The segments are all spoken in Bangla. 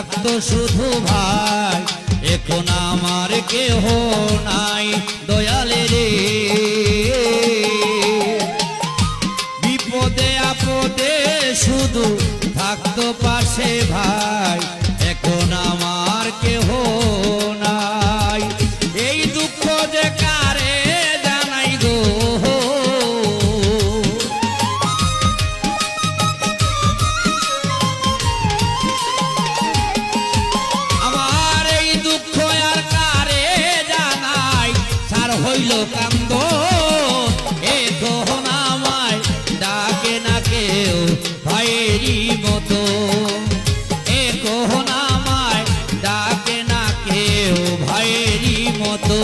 থাকতো শুধু ভাই, এখন আমার কেহ নাই দয়ালে রে। বিপদে আপদে শুধু থাকতো পাশে ভাই রইল কান্দ। এ গহনামায় ডাকে না কেউ, ভাইয়েরই মতো। এ গহনামায় ডাকে না কেউ, ভাইয়েরই মতো।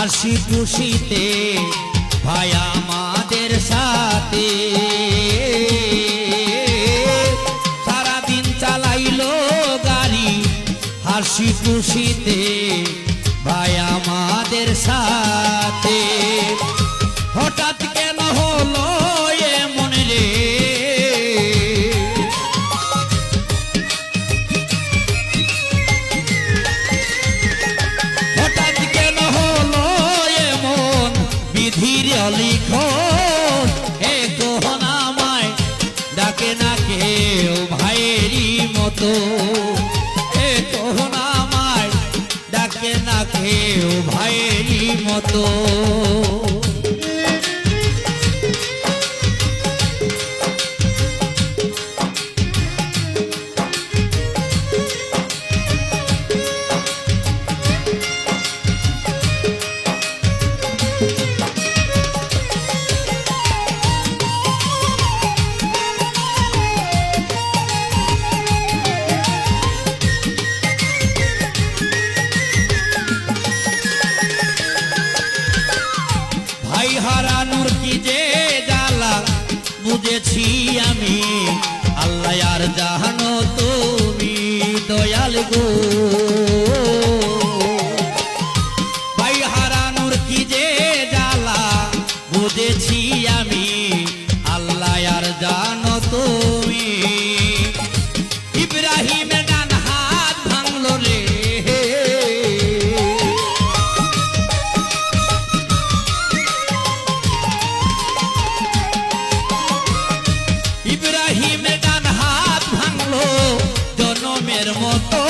হাসি খুশিতে ভাই আমাদের সাথে। তো এ ডাকে না কেউ মতো। জানি আল্লাহ আর জাহানো তুমি দয়াল গো। ভাই হারানোর কি যে জ্বালা বুঝেছি মতো